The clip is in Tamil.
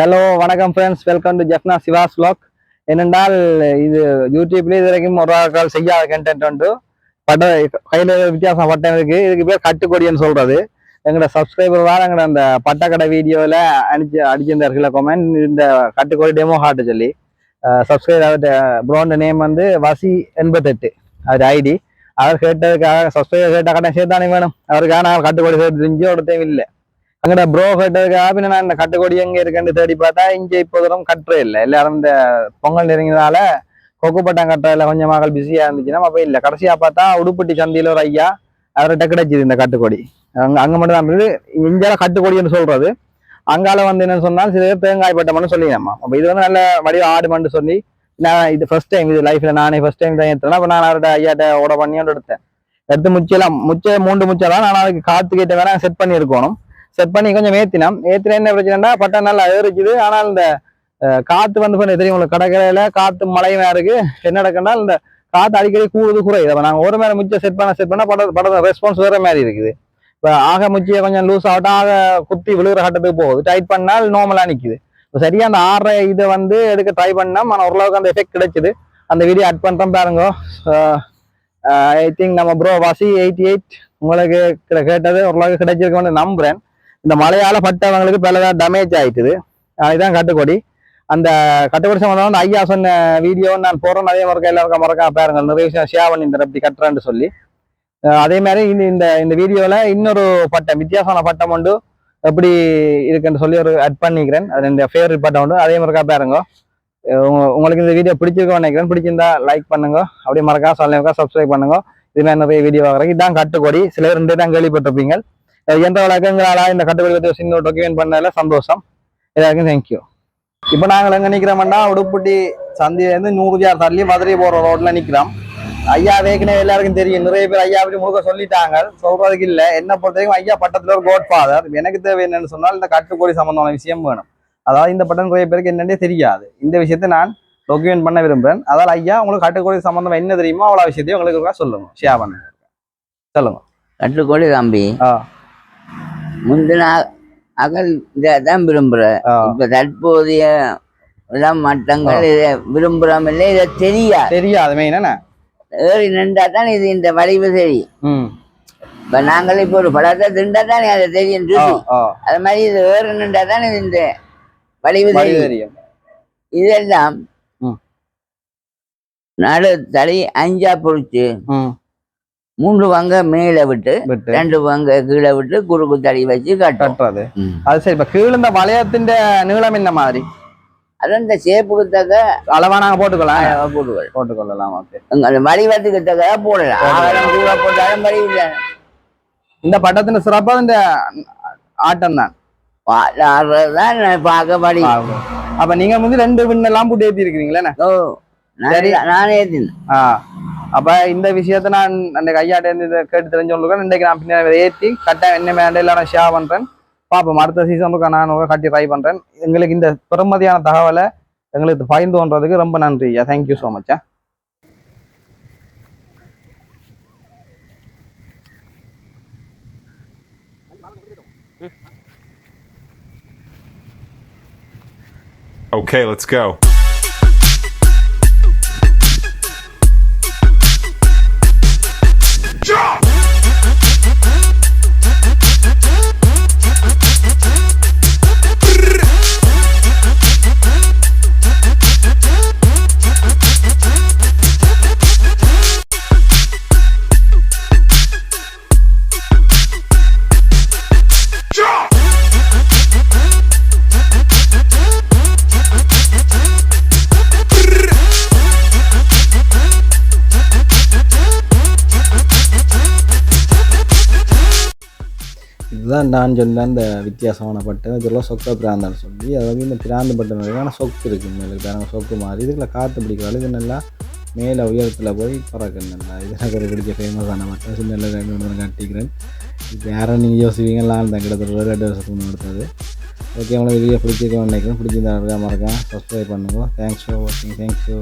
ஹலோ வணக்கம் friends welcome to Jaffna Sivas vlog. என்னென்றால் இது யூடியூப்லேயே இது வரைக்கும் ஒரு கால் செய்யாத கண்டென்ட் உண்டு. பட்ட கையில் வித்தியாசம் பட்டம் இருக்குது இதுக்கு பேர் கட்டுக்கொடின்னு சொல்கிறது எங்களோட சப்ஸ்கிரைபர் வேறு எங்களோட அந்த பட்டக்கடை வீடியோவில் அடிச்சு அடிச்சிருந்தார்கள கொமெண்ட் இந்த கட்டுக்கொடி டெமோ ஹார்ட்டு சொல்லி. சப்ஸ்கிரைபர் ப்ரோண்ட நேம் வந்து வசி எண்பத்தெட்டு. அது ஐடி அவர் கேட்டதுக்காக சப்ஸ்கிரைபர் கேட்ட கடன் சேர்த்தானே வேணும். அவருக்காக நான் கட்டுக்கொடி சேர்த்து செஞ்சு ஒருத்தையும் இல்லை. அங்கட ப்ரோ கட்டுறதுக்காக பின்ன நான் இந்த கட்டுக்கொடி எங்க இருக்குன்னு தேடி பார்த்தா இங்கே இப்போ தூரம் கட்டுறே இல்லை. எல்லாரும் இந்த பொங்கல் நெருங்கினால கொக்குப்பட்டம் கட்டுறதுல கொஞ்சம் மகள் பிஸியா இருந்துச்சுன்னா அப்ப இல்லை. கடைசியா பார்த்தா உடுப்பட்டி சந்தையில ஒரு ஐயா அவர்கிட்ட கிடைச்சிது இந்த கட்டுக்கொடி. அங்க அங்க மட்டும் தான் இருந்தது இங்கே கட்டுக்கொடின்னு சொல்றது. அங்கால வந்து என்னன்னு சொன்னால் சில பேர் தேங்காய் பட்டம்னு சொல்லிடலாமா அப்ப இது வந்து நல்ல வடிவ ஆடுமன்னு சொல்லி நான் இது ஃபர்ஸ்ட் டைம் இது லைஃப்ல நானே ஃபர்ஸ்ட் டைம் தான் ஏற்றுறேன் அப்ப நான் அவரோட ஐயாட்ட ஓட பண்ணியோட எடுத்தேன். எடுத்து முச்செல்லாம் முச்சை மூன்று முச்செல்லாம் நான் அதுக்கு காத்து கேட்ட வேற செட் பண்ணி இருக்கணும் செட் பண்ணி கொஞ்சம் ஏற்றினோம் ஏற்றினா என்ன பிரச்சனைனா பட்டா நல்லா ஏறிச்சுது ஆனால் இந்த காற்று வந்து பண்ண தெரியும் உங்களுக்கு கடற்கரையில் காற்று மழையுமா இருக்குது என்ன நடக்குன்னா இந்த காற்று அடிக்கடி கூடுது குறையுது. அப்போ நாங்கள் ஒரு மேலே முச்சை செட் பண்ண செட் பண்ணால் படம் படம் ரெஸ்பான்ஸ் வேறு மாதிரி இருக்குது. இப்போ ஆக முச்சியை கொஞ்சம் லூஸ் ஆகட்டும். ஆக குத்தி விழுகிற கட்டத்துக்கு போகுது. டைட் பண்ணால் நார்மலாக நிற்குது இப்போ சரியாக அந்த ஆற இதை வந்து எடுக்க ட்ரை பண்ணால் ஆனால் ஓரளவுக்கு அந்த எஃபெக்ட் கிடைச்சிது. அந்த வீடியோ அட் பண்ணுறோம் பாருங்க. ஐ திங்க் நம்ம ப்ரோ வாசி எயிட்டி எயிட் உங்களுக்கு கேட்டது ஓரளவுக்கு கிடைச்சிருக்கோன்னு நம்புகிறேன் இந்த மழையால பட்டவங்களுக்கு பலதான் டேமேஜ் ஆயிட்டுது. அதுதான் கட்டுக்கொடி. அந்த கட்டுக்கொடி சம்பந்தம் ஐயா சொன்ன வீடியோ நான் போறேன். அதே மறக்க எல்லாருக்கும் மறக்கா பாருங்க நிறைய விஷயம் ஷேர் இந்த அப்படி கட்டுறேன்னு சொல்லி. அதே மாதிரி இந்த இந்த இந்த வீடியோல இன்னொரு பட்டம் வித்தியாசமான பட்டம் உண்டு. எப்படி இருக்குன்னு சொல்லி ஒரு அட் பண்ணிக்கிறேன். அது இந்த ஃபேவரட் பட்டம் உண்டு. அதே மறக்கா பாருங்க. உங்களுக்கு இந்த வீடியோ பிடிச்சிருக்கோம் நினைக்கிறேன். பிடிச்சிருந்தா லைக் பண்ணுங்க. அப்படியே மறக்கா சொல்லுங்க சப்ஸ்கிரைப் பண்ணுங்க. இது மாதிரி நிறைய வீடியோ வாங்குறேன் இதான் கட்டுக்கொடி. சில ரெண்டு தான் கேள்விப்பட்டிருப்பீங்க. எந்த வழக்கங்களால இந்த கட்டுக்கொடி பற்றி ஒரு சின்ன டாக்குமெண்ட் பண்ணதுல சந்தோஷம். எல்லாருக்கும் தேங்க்யூ இப்போ நாங்கள் எங்க நிக்கிறோம்னா உடுப்புட்டி சந்தையிலேருந்து நூறு ஜார் தள்ளி மதுரை போற ரோட்ல நிக்கிறோம். ஐயா வேக்கனே எல்லாருக்கும் தெரியும். நிறைய பேர் ஐயா பற்றி முழுக்க சொல்லிட்டாங்க. சொல்றதுக்கு இல்ல. என்ன பொறுத்த வரைக்கும் ஐயா பட்டத்துல ஒரு கோட் ஃபாதர் எனக்கு தேவை என்னன்னு சொன்னால் இந்த கட்டுக்கொடி சம்பந்தமான விஷயம் வேணும். அதாவது இந்த பட்டம் நிறைய பேருக்கு என்னன்னே தெரியாது. இந்த விஷயத்தை நான் டாக்குமெண்ட் பண்ண விரும்புறேன். அதால் ஐயா உங்களுக்கு கட்டுக்கொடி சம்பந்தம் என்ன தெரியுமோ அவ்வளோ விஷயத்தையும் உங்களுக்கு சொல்லுங்க. ஷேர் பண்ணுங்க சொல்லுங்க. கட்டுக்கொடி தம்பி. ஆ. முந்தின அகல் இதான் விரும்புற ஆ. இப்ப தற்போதைய இளம் மட்டங்கள் இதை விரும்புறோம் இல்லை இதை தெரியாது. தெரியாது மெயின் ஏறி நின்றா தான் இது இந்த வடிவு தெரியும். இப்ப நாங்கள் இப்போ ஒரு படத்தை திண்டா தான் அது தெரியும் அது மாதிரி இது ஏறி நின்றா தான் இது இந்த வழி தெரியும். இதெல்லாம். நடு தலை அஞ்சா பொறிச்சு மூன்று வாங்க மேல விட்டு ரெண்டு வாங்க கீழே விட்டு குறுக்கு தடி வச்சு கட்டுறது. அது சரி இப்ப கீழ இந்த வளையத்தின் நீளம் என்ன மாதிரி? அது இந்த சேப்புக்கு தக்க அளவா நாங்க போட்டுக்கலாம் போட்டுக்கொள் போட்டுக்கொள்ளலாம். ஓகே அந்த வடிவத்துக்கு தக்க போடலாம். போட்டாலும் வடிவில்லை. இந்த பட்டத்தின் சிறப்பு இந்த ஆட்டம் தான். ஆடுறதுதான் பார்க்க படி அப்ப நீங்க வந்து ரெண்டு விண்ணெல்லாம் போட்டு ஏத்தி இருக்கிறீங்களே நான் ஏத்தினேன். அப்போ அப்ப இந்த விஷயத்த நான் அந்த ஐயா இருந்து இதை கேட்டு தெரிஞ்சவங்களுக்கு இன்றைக்கு நான் பின்னாடி ஏற்றி கட்டாயம் என்ன வேண்டாம் நான் ஷேர் பண்றேன். பாப்போம். அடுத்த சீசனுக்கு நான் கட்டி ட்ரை பண்றேன். எங்களுக்கு இந்த பெருமதியான தகவலை எங்களுக்கு பகிர்ந்து கொண்டதுக்கு ரொம்ப நன்றி ஐயா. Thank you so much Okay, let's go. இதுதான் நான் சொன்ன அந்த வித்தியாசமான பட்டம் இதெல்லாம் சொக்க பிராந்தன்னு சொல்லி அது வந்து இந்த பிராந்து பட்டம் ஆனால் சொக்கு இருக்குது மேலே பாருங்க சொக்கு மாதிரி. இதுக்குள்ள காற்று பிடிக்கிறாள். இது நல்லா மேலே உயரத்தில் போய் பறக்கும் நல்லா. இது நகர ஒரு பிடிச்ச ஃபேமஸான பட்டம் சின்ன ரெண்டு மூணு காட்டிக்கிறேன். இப்போ யாரும் நீங்கள் யோசிப்பீங்க நான் தான் கிட்டத்தட்ட ரெண்டு வருஷத்துக்கு முன்னே எடுத்தது. ஓகே உங்களுக்கு வீடியோ பிடிச்சிருக்கோம் நினைக்கிறேன். பிடிச்சிருந்தா மறக்காம சப்ஸ்கிரைப் பண்ணுங்க. தேங்க்ஸ் ஃபார் வாட்சிங் தேங்க்யூ